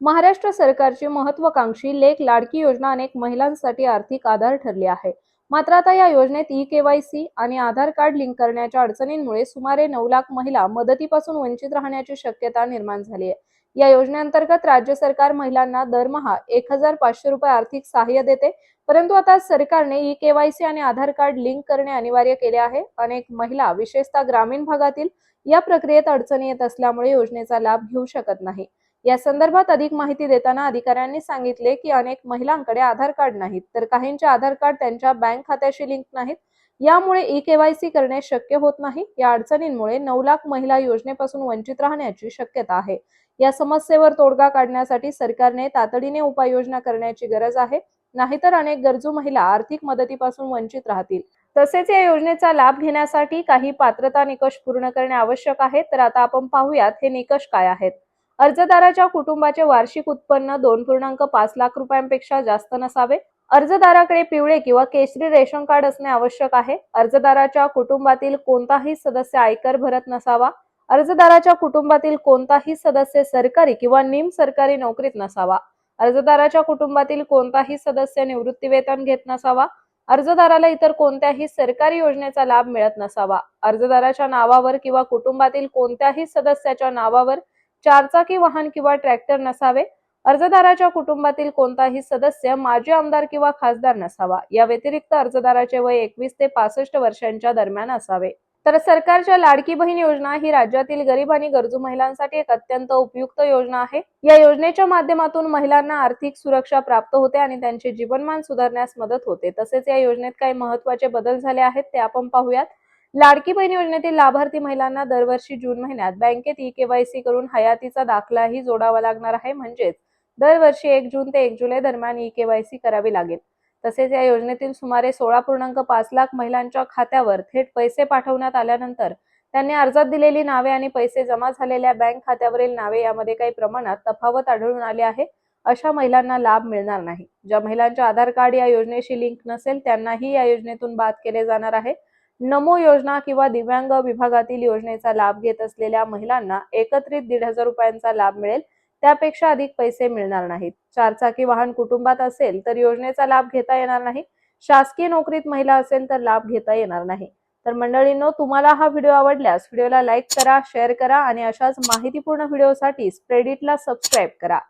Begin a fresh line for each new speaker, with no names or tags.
महाराष्ट्र सरकारची महत्वाकांक्षी लेख लाडकी योजना अनेक महिलांसाठी आर्थिक आधार ठरली आहे. मात्र आता या योजनेत ई केवायसी आणि आधार कार्ड लिंक करण्याच्या अडचणींमुळे सुमारे नऊ लाख महिला मदतीपासून वंचित राहण्याची शक्यता निर्माण झाली आहे. या योजनेअंतर्गत राज्य सरकार महिलांना दरमहा एक हजार पाचशे रुपये आर्थिक सहाय्य देते. परंतु आता सरकारने ई केवायसी आणि आधार कार्ड लिंक करणे अनिवार्य केले आहे. अनेक महिला विशेषतः ग्रामीण भागातील या प्रक्रियेत अडचणी येत असल्यामुळे योजनेचा लाभ घेऊ शकत नाही. या संदर्भात अधिक माहिती देताना अधिकाऱ्यांनी सांगितले की अनेक महिलांकडे आधार कार्ड नाहीत. तर काहींचे आधार कार्ड त्यांच्या बँक खात्याशी लिंक नाहीत. यामुळे ई केवायसी करणे शक्य होत नाही. या अडचणींमुळे नऊ लाख महिला योजनेपासून वंचित राहण्याची शक्यता आहे. या समस्येवर तोडगा काढण्यासाठी सरकारने तातडीने उपाययोजना करण्याची गरज आहे. नाहीतर अनेक गरजू महिला आर्थिक मदतीपासून वंचित राहतील. तसेच या योजनेचा लाभ घेण्यासाठी काही पात्रता निकष पूर्ण करणे आवश्यक आहे. तर आता आपण पाहूयात हे निकष काय आहेत. अर्जदाराच्या कुटुंबाचे वार्षिक उत्पन्न दोन पूर्णांक पाच लाख रुपयांपेक्षा जास्त नसावे. अर्जदाराकडे पिवळे किंवा केशरी रेशन कार्ड असणे आवश्यक आहे. अर्जदाराच्या कुटुंबातील कोणताही सदस्य आयकर भरत नसावा. अर्जदाराच्या कुटुंबातील कोणताही सदस्य सरकारी किंवा निम सरकारी नोकरीत नसावा. अर्जदाराच्या कुटुंबातील कोणताही सदस्य निवृत्तीवेतन घेत नसावा. अर्जदाराला इतर कोणत्याही सरकारी योजनेचा लाभ मिळत नसावा. अर्जदाराच्या नावावर किंवा कुटुंबातील कोणत्याही सदस्याच्या नावावर चारचाकी वाहन किंवा ट्रॅक्टर नसावे. अर्जदाराच्या कुटुंबातील कोणताही सदस्य माजी आमदार किंवा खासदार नसावा. या व्यतिरिक्त अर्जदाराचे वय एकवीस ते पासष्ट वर्षांच्या दरम्यान असावे. तर सरकारच्या लाडकी बहीण योजना ही राज्यातील गरीब आणि गरजू महिलांसाठी एक अत्यंत उपयुक्त योजना आहे. या योजनेच्या माध्यमातून महिलांना आर्थिक सुरक्षा प्राप्त होते आणि त्यांचे जीवनमान सुधारण्यास मदत होते. तसेच या योजनेत काही महत्त्वाचे बदल झाले आहेत ते आपण पाहूयात. लाडकी बहीण योजनेतील लाभार्थी महिलांना दरवर्षी जून महिन्यात बँकेत ई केवायसी करून हयातीचा दाखलाही जोडावा लागणार आहे. म्हणजेच दरवर्षी एक जून ते एक जुलै दरम्यान ई केवायसी करावी लागेल. तसेच या योजनेतील सुमारे सोळा पूर्णांक पाच लाख महिलांच्या खात्यावर थेट पैसे पाठवण्यात आल्यानंतर त्यांनी अर्जात दिलेली नावे आणि पैसे जमा झालेल्या बँक खात्यावरील नावे यामध्ये काही प्रमाणात तफावत आढळून आली आहे. अशा महिलांना लाभ मिळणार नाही. ज्या महिलांच्या आधार कार्ड या योजनेशी लिंक नसेल त्यांनाही या योजनेतून बाद केले जाणार आहे. नमो योजना किंवा दिव्यांग विभागातील योजनेचा लाभ घेत असलेल्या महिलांना एकत्रित दीड हजार रुपयांचा लाभ मिळेल. त्यापेक्षा अधिक पैसे मिळणार नाहीत. चारचाकी वाहन कुटुंबात असेल तर योजनेचा लाभ घेता येणार नाही. शासकीय नोकरीत महिला असेल तर लाभ घेता येणार नाही. तर मंडळींनो तुम्हाला हा व्हिडिओ आवडल्यास व्हिडिओला लाईक करा शेअर करा आणि अशाच माहितीपूर्ण व्हिडिओसाठी स्प्रेडिटला सबस्क्राईब करा.